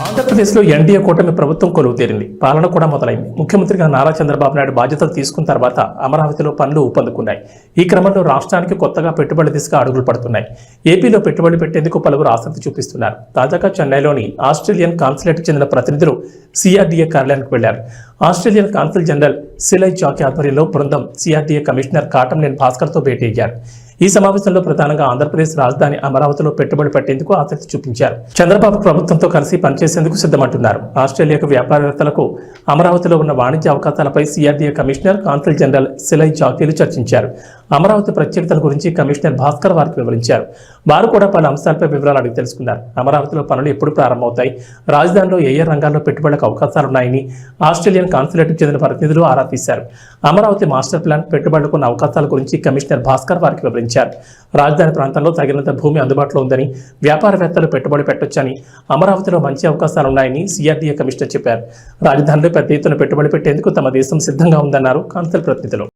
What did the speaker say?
ఆంధ్రప్రదేశ్లో ఎన్డీఏ కూటమి ప్రభుత్వం కొలువు తీరింది పాలన కూడా మొదలైంది. ముఖ్యమంత్రిగా నారా చంద్రబాబు నాయుడు బాధ్యతలు తీసుకున్న తర్వాత అమరావతిలో పనులు ఊపందుకున్నాయి. ఈ క్రమంలో రాష్ట్రానికి కొత్తగా పెట్టుబడి దిశగా అడుగులు పడుతున్నాయి. ఏపీలో పెట్టుబడి పెట్టేందుకు పలువురు ఆసక్తి చూపిస్తున్నారు. తాజాగా చెన్నైలోని ఆస్ట్రేలియన్ కాన్సులేట్కి చెందిన ప్రతినిధులు సిఆర్డీఏ కార్యాలయానికి వెళ్ళారు. ఆస్ట్రేలియన్ కాన్సుల్ జనరల్ సిలై చాకి ఆధ్వర్యంలో బృందం సిఆర్డీఏ కమిషనర్ కాటంనేని భాస్కర్తో భేటీ అయ్యారు. ఈ సమావేశంలో ప్రధానంగా ఆంధ్రప్రదేశ్ రాజధాని అమరావతిలో పెట్టుబడి పెట్టేందుకు ఆసక్తి చూపించారు. చంద్రబాబు ప్రభుత్వంతో కలిసి పనిచేసేందుకు సిద్ధమంటున్నారు. ఆస్ట్రేలియాకు వ్యాపారవేత్తలకు అమరావతిలో ఉన్న వాణిజ్య అవకాశాలపై సిఆర్డీఏ కమిషనర్ కాన్సుల్ జనరల్ సిలై జాకీలు చర్చించారు. అమరావతి ప్రత్యేకతల గురించి కమిషనర్ భాస్కర్ వారికి వివరించారు. వారు కూడా పలు అంశాలపై వివరాలు అడిగి తెలుసుకున్నారు. అమరావతిలో పనులు ఎప్పుడు ప్రారంభమవుతాయి. రాజధానిలో ఏ ఏ రంగాల్లో పెట్టుబడులకు అవకాశాలున్నాయని ఆస్ట్రేలియన్ కాన్సులేట్కు చెందిన ప్రతినిధులు ఆరా తీశారు. అమరావతి మాస్టర్ ప్లాన్ పెట్టుబడులకు ఉన్న అవకాశాల గురించి కమిషనర్ భాస్కర్ వారికి వివరించారు. రాజధాని ప్రాంతంలో తగినంత భూమి అందుబాటులో ఉందని వ్యాపారవేత్తలు పెట్టుబడి పెట్టొచ్చని అమరావతిలో మంచి అవకాశాలున్నాయని సిఆర్డీఏ కమిషనర్ చెప్పారు. రాజధానిలో పెద్ద ఎత్తున పెట్టుబడి పెట్టేందుకు తమ దేశం సిద్ధంగా ఉందన్నారు కాన్సల్ ప్రతినిధులు.